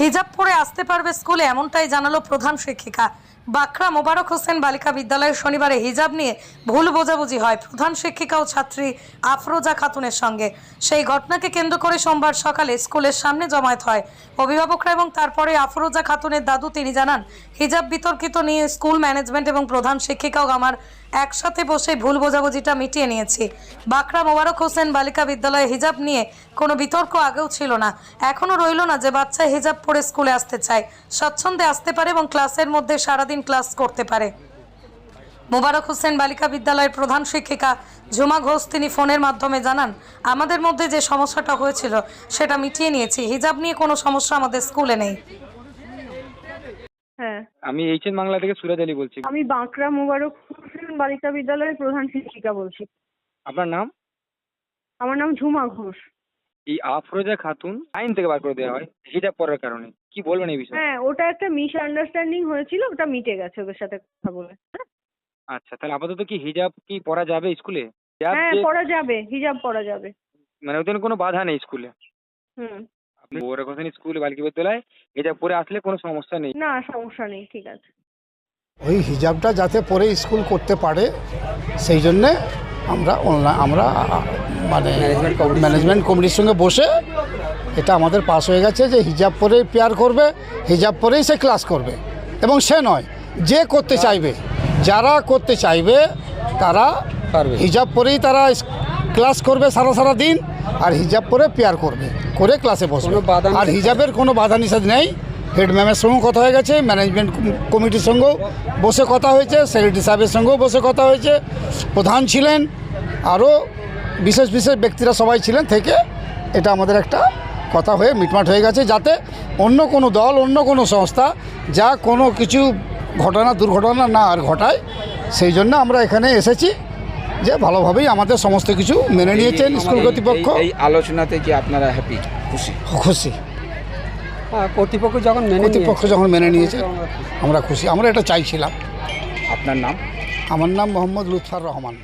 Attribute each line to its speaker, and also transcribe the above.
Speaker 1: হিজাব পরে আসতে পারবে স্কুলে, এমনটাই জানালো প্রধান শিক্ষিকা। বাকরা মোবারক হোসেন বালিকা বিদ্যালয়ে শনিবারে হিজাব নিয়ে ভুল বোঝাবুঝি হয় প্রধান শিক্ষিকা ও ছাত্রী আফরোজা খাতুনের সঙ্গে। সেই ঘটনাকে কেন্দ্র করে সোমবার সকালে স্কুলের সামনে জমায়েত হয় অভিভাবকরা এবং তারপরে আফরোজা খাতুনের দাদু, তিনি জানান, হিজাব বিতর্কিত নিয়ে স্কুল ম্যানেজমেন্ট এবং প্রধান শিক্ষিকাও আমার একসাথে বসে ভুল বোঝাবুঝিটা মিটিয়ে নিয়েছি। বাকরা মোবারক হোসেন বালিকা বিদ্যালয়ে হিজাব নিয়ে কোনো বিতর্ক আগেও ছিল না। এখনও রইল না যে বাচ্চা হিজাব পরে স্কুলে আসতে চায়। স্বচ্ছন্দে আসতে পারে এবং ক্লাসের মধ্যে সারাদিন ক্লাস করতে পারে। মোবারক হোসেন বালিকা বিদ্যালয়ের প্রধান শিক্ষিকা ঝুমা ঘোষ তিনি ফোনের মাধ্যমে জানান আমাদের মধ্যে যে সমস্যাটা হয়েছিল সেটা মিটিয়ে নিয়েছি। হিজাব নিয়ে কোনো সমস্যা আমাদের স্কুলে নেই।
Speaker 2: হ্যাঁ।
Speaker 3: আমি এইচএন বাংলা থেকে সুরাজ আলী বলছি।
Speaker 2: আমি বাঁকড়া মোবারক বালিকা বিদ্যালয়ের প্রধান শিক্ষিকা বলছি।
Speaker 3: আপনার নাম?
Speaker 2: আমার নাম ঝুমা ঘোষ।
Speaker 3: এই আফরোজা খাতুন আইন থেকে বার করে দেওয়া হয় হিজাব পরার কারণে। কি বলবেন এই বিষয়ে?
Speaker 2: হ্যাঁ ওটা একটা মিস আন্ডারস্ট্যান্ডিং হয়েছিল ওটা মিটে গেছে ওদের সাথে কথা বলে?
Speaker 3: আচ্ছা তাহলে আপাতত কি হিজাব কি পরা যাবে স্কুলে?
Speaker 2: হ্যাঁ পড়া যাবে হিজাব পড়া যাবে।
Speaker 3: মানে ওদের কোনো বাধা নেই স্কুলে?
Speaker 2: হুম।
Speaker 3: আপনি মোবারক হোসেন স্কুল বালিকা বিদ্যালয় হিজাব পরে আসলে কোনো সমস্যা নেই?
Speaker 2: না সমস্যা নেই ঠিক আছে।
Speaker 4: ওই হিজাবটা যাতে পরে স্কুল করতে পারে সেই জন্যে আমরা অনলাইন আমরা মানে ম্যানেজমেন্ট কমিটির সঙ্গে বসে এটা আমাদের পাস হয়ে গেছে যে হিজাব পরেই পেয়ার করবে হিজাব পরেই সে ক্লাস করবে। এবং সে নয় যে করতে চাইবে যারা করতে চাইবে তারা হিজাব পরেই তারা ক্লাস করবে সারা সারা দিন আর হিজাব পরে পেয়ার করবে করে ক্লাসে বসবে। আর হিজাবের কোনো বাধা নিষেধ নেই। হেড ম্যামের সঙ্গেও কথা হয়ে গেছে ম্যানেজমেন্ট কমিটির সঙ্গেও বসে কথা হয়েছে সেক্রেটারি সাহেবের সঙ্গেও বসে কথা হয়েছে। প্রধান ছিলেন আরও বিশেষ বিশেষ ব্যক্তিরা সবাই ছিলেন থেকে এটা আমাদের একটা কথা হয়ে মিটমাট হয়ে গেছে যাতে অন্য কোনো দল অন্য কোনো সংস্থা যা কোনো কিছু ঘটনা দুর্ঘটনা না আর ঘটায় সেই জন্য আমরা এখানে এসেছি যে ভালোভাবেই আমাদের সমস্ত কিছু মেনে নিয়েছেন স্কুল কর্তৃপক্ষ।
Speaker 5: এই- আলোচনাতে কি আপনারা হ্যাপি খুশি?
Speaker 4: খুশি।
Speaker 6: কর্তৃপক্ষ যখন মেনে
Speaker 4: কর্তৃপক্ষ যখন মেনে নিয়েছে আমরা খুশি আমরা এটা চাইছিলাম।
Speaker 5: আপনার নাম?
Speaker 4: আমার নাম মোহাম্মদ লুৎফার রহমান।